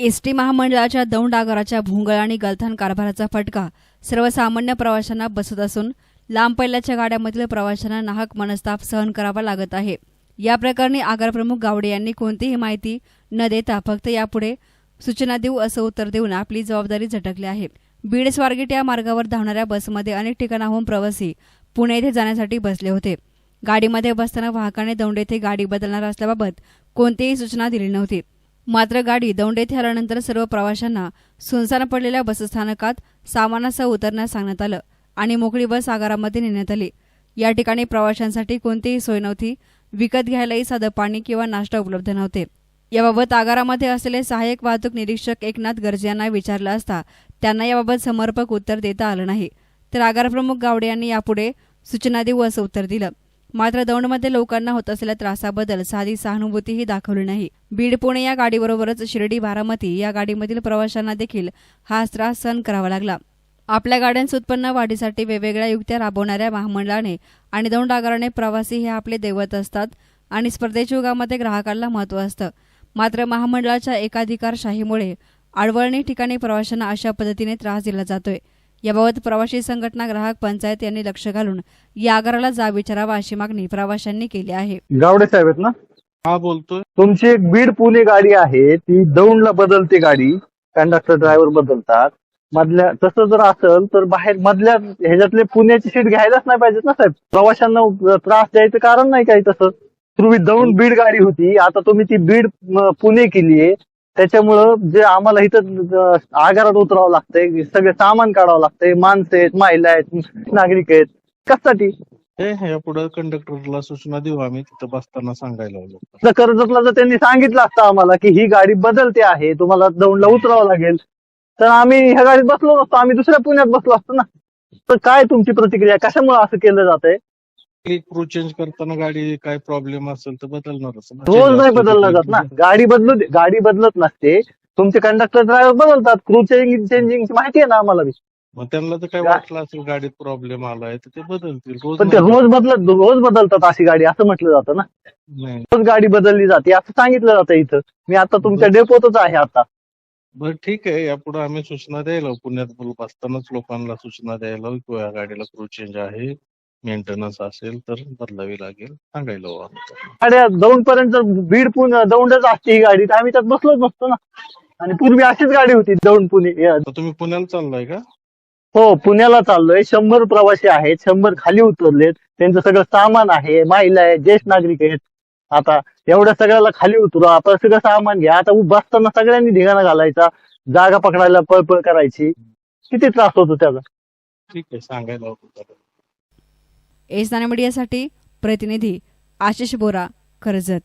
S T महामंडळाच्या दौंड आगाराच्या भोंगळ आणि गलथान कारभाराचा फटका सर्वसामान्य प्रवाशांना बसत असून लांब पल्ल्याच्या गाड्यामधील प्रवाशांना नाहक मनस्ताप सहन करावा लागत आहे. या प्रकरणी आगारप्रमुख गावडे यांनी कोणतीही माहिती न देता फक्त यापुढे सूचना देऊ असं उत्तर देऊन आपली जबाबदारी झटकली आहे. बीड स्वारगेट या मार्गावर धावणाऱ्या बसमध्ये अनेक ठिकाणाहून प्रवासी पुणे येथे जाण्यासाठी बसले होते. गाडीमध्ये बसताना वाहकाने दौंड येथे गाडी बदलणार असल्याबाबत कोणतीही सूचना दिली नव्हती. मात्र गाडी दौंड येथे आल्यानंतर सर्व प्रवाशांना सुनसान पडलेल्या बसस्थानकात सामानासह उतरण्यास सांगण्यात आलं आणि मोकळी बस आगारामध्ये नेण्यात आली. या ठिकाणी प्रवाशांसाठी कोणतीही सोय नव्हती. विकत घ्यायलाही साधं पाणी किंवा नाश्ता उपलब्ध नव्हते. याबाबत आगारामध्ये असलेले सहाय्यक वाहतूक निरीक्षक एकनाथ गर्जे यांना विचारलं असता त्यांना याबाबत समर्पक उत्तर देता आलं नाही. तर आगारप्रमुख गावडे यांनी यापुढे सूचना देऊ असं उत्तर दिलं. मात्र दौंडमध्ये लोकांना होत असलेल्या त्रासाबद्दल साधी सहानुभूतीही दाखवली नाही. बीड पुणे या गाडीबरोबरच शिर्डी बारामती या गाडीमधील प्रवाशांना देखील हाच त्रास सहन करावा लागला. आपल्या गाड्यांचं उत्पन्न वाढीसाठी वेगवेगळ्या युक्त्या राबवणाऱ्या महामंडळाने आणि दौंड आगाराने प्रवासी हे आपले दैवत असतात आणि स्पर्धेच्या युगामध्ये ग्राहकांना महत्त्व असतं. मात्र महामंडळाच्या एकाधिकारशाहीमुळे आडवळणी ठिकाणी प्रवाशांना अशा पद्धतीने त्रास दिला जातोय. याबाबत प्रवासी संघटना ग्राहक पंचायत यांनी लक्ष घालून या आगाराला जाब विचारावा अशी मागणी प्रवाशांनी केली आहे. गावडे साहेब आहेत ना? हा बोलतोय. तुमची एक बीड पुणे गाडी आहे ती दौंडला बदलते गाडी. कंडक्टर ड्रायव्हर बदलतात. मधल्या तसं जर असेल तर बाहेर मधल्या ह्याच्यातले पुण्याची सीट घ्यायलाच नाही पाहिजेत ना साहेब? प्रवाशांना त्रास द्यायचं कारण नाही काही तसं. पूर्वी दौंड बीड गाडी होती आता तुम्ही ती बीड पुणे केली आहे त्याच्यामुळं जे आम्हाला इथं आगारात उतरावं लागतंय सगळे सामान काढावं लागतंय माणसं आहेत महिला आहेत नागरिक आहेत. कशासाठी? हे पुढे कंडक्टरला सूचना देऊ आम्ही तिथं बसताना सांगायला कर्जतला जर त्यांनी सांगितलं असतं आम्हाला की ही गाडी बदलते आहे तुम्हाला दौंडला उतरावं लागेल तर आम्ही ह्या गाडीत बसलो नसतो आम्ही दुसऱ्या पुण्यात बसलो असतो ना. तर काय तुमची प्रतिक्रिया? कशामुळे असं केलं जात आहे क्रू चेंज करताना गाडी काय प्रॉब्लेम असेल तर बदलणारच ना. रोज Change नाही बदलला जात ना. गाडी बदलू दे- गाडी बदलत नसते. तुमचे कंडक्टर ड्रायव्हर बदलतात. क्रू चेंजिंग चेंजिंग माहिती आहे ना आम्हाला बी. मग त्यांना तर काय गा- वाटलं असेल गाडीत प्रॉब्लेम आलाय तर ते बदलतील. रोज पण ते नाही रोज बदलत. रोज बदलतात अशी गाडी असं म्हटलं जातं ना. नाही. रोज गाडी बदलली जाते असं सांगितलं जातं इथं. मी आता तुमच्या डेपोतच आहे आता. बरं ठीक आहे. यापुढे आम्ही सूचना द्यायला पुण्यात बोल- बसतानाच लोकांना सूचना द्यायला किंवा या गाडीला क्रू चेंज आहे. मेंटेनन्स असेल तर बदलावी लागेल सांगायला हवं. गाड्या दौंड पर्यंत बीड पुणे दौंडच असते ही गाडी तर आम्ही त्यात बसलोच नसतो ना. आणि पूर्वी अशीच गाडी होती दौंड पुणे या- तर तुम्ही पुण्याला चाललाय का? हो पुण्याला चाललोय. शंभर प्रवासी आहेत शंभर खाली उतरलेत. त्यांचं सगळं सामान आहे महिला आहेत ज्येष्ठ नागरिक आहेत. आता एवढ्या सगळ्याला खाली उतरू आता सगळं सामान घ्या. आता बसताना सगळ्यांनी धिगाणा घालायचा जागा पकडायला पळपळ करायची. किती त्रास होतो त्याचा? ठीक आहे सांगायला हवं. एस मीडियासाठी प्रतिनिधी आशिष बोरा कर्जत.